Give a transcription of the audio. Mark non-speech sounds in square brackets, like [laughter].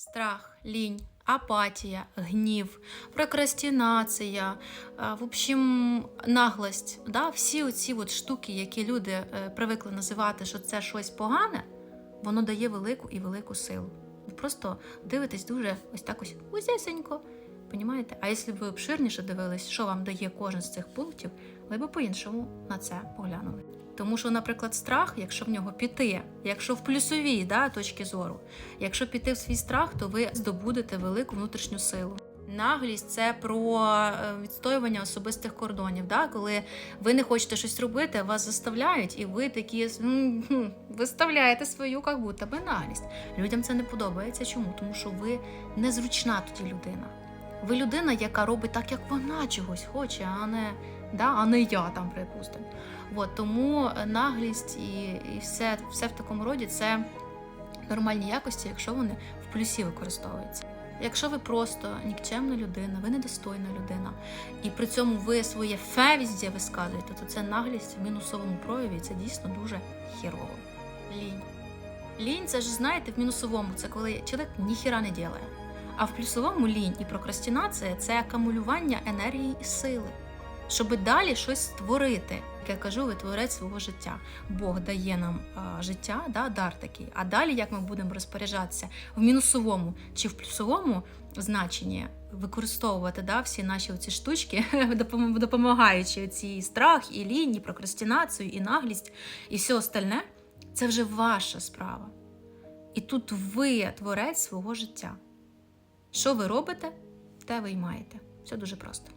Страх, лінь, апатія, гнів, прокрастинація, а, в общем, наглость. Да? Всі оці от штуки, які люди е, привикли називати, що це щось погане, воно дає велику і велику силу. Ви просто дивитесь дуже ось так ось узесенько. Понімаєте? А якщо б ви обширніше дивились, що вам дає кожен з цих пунктів, ви б по-іншому на це поглянули. Тому що, наприклад, страх, якщо в нього піти, якщо в плюсовій да, точки зору, якщо піти в свій страх, то ви здобудете велику внутрішню силу. Наглість це про е, відстоювання особистих кордонів. Да? Коли ви не хочете щось робити, вас заставляють, і ви такі виставляєте свою, як будто би наглість. Людям це не подобається. Чому? Тому що ви незручна тоді людина. Ви людина, яка робить так, як вона чогось хоче, а не, да, а не я там, припустимо. От, тому е, наглість і, і все, все в такому роді це нормальні якості, якщо вони в плюсі використовуються. Якщо ви просто нікчемна людина, ви недостойна людина, і при цьому ви своє фе везде висказуєте, то це наглість в мінусовому прояві, це дійсно дуже хірово. Лінь. Лінь це ж знаєте, в мінусовому це коли чоловік ніхіра не ділає. А в плюсовому лінь і прокрастинація це акумулювання енергії і сили, щоб далі щось створити. Як я кажу, ви творець свого життя. Бог дає нам а, життя, да, дар такий. А далі як ми будемо розпоряджатися в мінусовому чи в плюсовому значенні, використовувати да, всі наші оці штучки, [laughs] допомагаючи ці страх, і лінь, і прокрастинацію, і наглість, і все остальне, це вже ваша справа. І тут ви творець свого життя. Що ви робите, те ви й маєте. Все дуже просто.